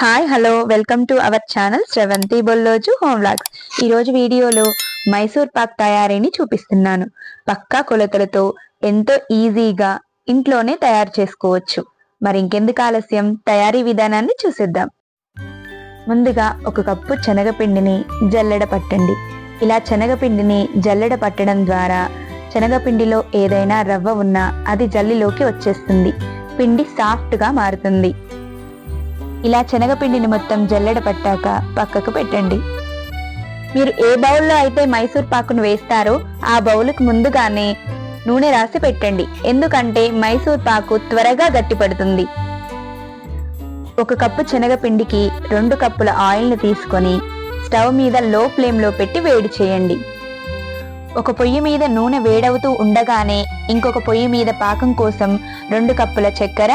Hi hello welcome to our channel Sravanthi Bolloju home vlogs ఈరోజు వీడియోలో మైసూర్ పాక్ తయారీని చూపిస్తున్నాను. పక్కా కొలతలతో ఎంతో ఈజీగా ఇంట్లోనే తయారు చేసుకోవచ్చు. మరి ఇంకెందుకు ఆలస్యం? తయారీ విధానాన్ని చూసేద్దాం. ముందుగా ఒక కప్పు శనగపిండిని జల్లెడ పట్టండి. ఇలా శనగపిండిని జల్లెడ పట్టడం ద్వారా శనగపిండిలో ఏదైనా రవ్వ ఉన్నా అది జల్లిలోకి వచ్చేస్తుంది. పిండి సాఫ్ట్గా మారుతుంది. ఇలా శనగపిండిని మొత్తం జల్లెడ పట్టాక పక్కకు పెట్టండి. మీరు ఏ బౌల్లో అయితే మైసూర్ పాకును వేస్తారో ఆ బౌల్కి ముందుగానే నూనె రాసి పెట్టండి. ఎందుకంటే మైసూర్ పాకు త్వరగా గట్టిపడుతుంది. ఒక కప్పు శనగపిండికి రెండు కప్పుల ఆయిల్ని తీసుకొని స్టవ్ మీద లో ఫ్లేమ్లో పెట్టి వేడి చేయండి. ఒక పొయ్యి మీద నూనె వేడవుతూ ఉండగానే ఇంకొక పొయ్యి మీద పాకం కోసం రెండు కప్పుల చక్కెర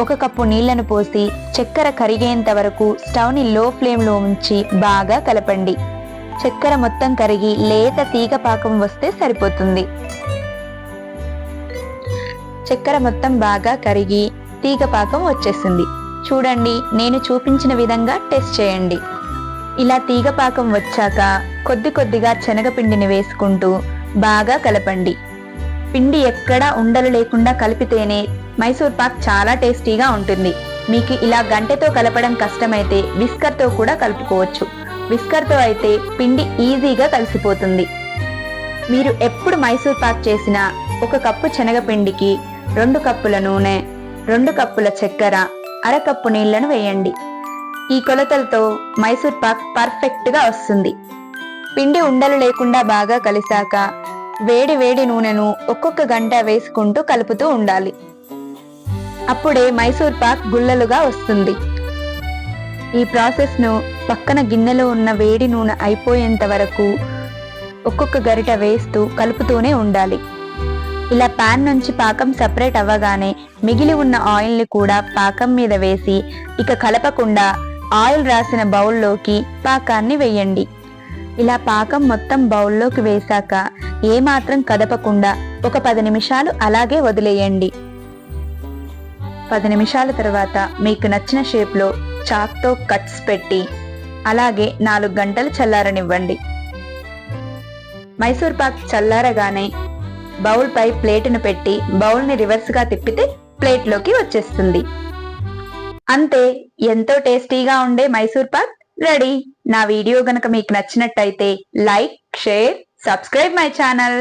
ఒక కప్పు నీళ్ళను పోసి చక్కెర కరిగేంత వరకు స్టవ్ని లో ఫ్లేమ్లో ఉంచి బాగా కలపండి. చక్కెర మొత్తం కరిగి లేత తీగ పాకం వస్తే సరిపోతుంది. చక్కెర మొత్తం బాగా కరిగి తీగ పాకం వచ్చేసింది. చూడండి నేను చూపించిన విధంగా టెస్ట్ చేయండి. ఇలా తీగ పాకం వచ్చాక కొద్ది కొద్దిగా శనగపిండిని వేసుకుంటూ బాగా కలపండి. పిండి ఎక్కడా ఉండలు లేకుండా కలిపితేనే మైసూర్ పాక్ చాలా టేస్టీగా ఉంటుంది. మీకు ఇలా గంటెతో కలపడం కష్టమైతే విస్కర్తో కూడా కలుపుకోవచ్చు. విస్కర్తో అయితే పిండి ఈజీగా కలిసిపోతుంది. మీరు ఎప్పుడు మైసూర్ పాక్ చేసినా ఒక కప్పు శనగపిండికి రెండు కప్పుల నూనె రెండు కప్పుల చక్కెర అరకప్పు నీళ్ళను వేయండి. ఈ కొలతలతో మైసూర్ పాక్ పర్ఫెక్ట్గా వస్తుంది. పిండి ఉండలు లేకుండా బాగా కలిసాక వేడి వేడి నూనెను ఒక్కొక్క గంట వేసుకుంటూ కలుపుతూ ఉండాలి. అప్పుడే మైసూర్ పాక్ గుల్లలుగా వస్తుంది. ఈ ప్రాసెస్ను పక్కన గిన్నెలో ఉన్న వేడి నూనె అయిపోయేంత వరకు ఒక్కొక్క గరిట వేస్తూ కలుపుతూనే ఉండాలి. ఇలా పాన్ నుంచి పాకం సపరేట్ అవ్వగానే మిగిలి ఉన్న ఆయిల్ని కూడా పాకం మీద వేసి ఇక కలపకుండా ఆయిల్ రాసిన బౌల్లోకి పాకాన్ని వేయండి. ఇలా పాకం మొత్తం బౌల్లోకి వేశాక ఏమాత్రం కదపకుండా ఒక పది నిమిషాలు అలాగే వదిలేయండి. పది నిమిషాల తర్వాత మీకు నచ్చిన షేప్లో చాక్తో కట్స్ పెట్టి అలాగే నాలుగు గంటలు చల్లారనివ్వండి. మైసూర్ పాక్ చల్లారగానే బౌల్ పై ప్లేటును పెట్టి బౌల్ని రివర్స్గా తిప్పితే ప్లేట్లోకి వచ్చేస్తుంది. అంతే ఎంతో టేస్టీగా ఉండే మైసూర్ పాక్ రెడీ. నా వీడియో గనక మీకు నచ్చినట్టయితే like share subscribe my channel.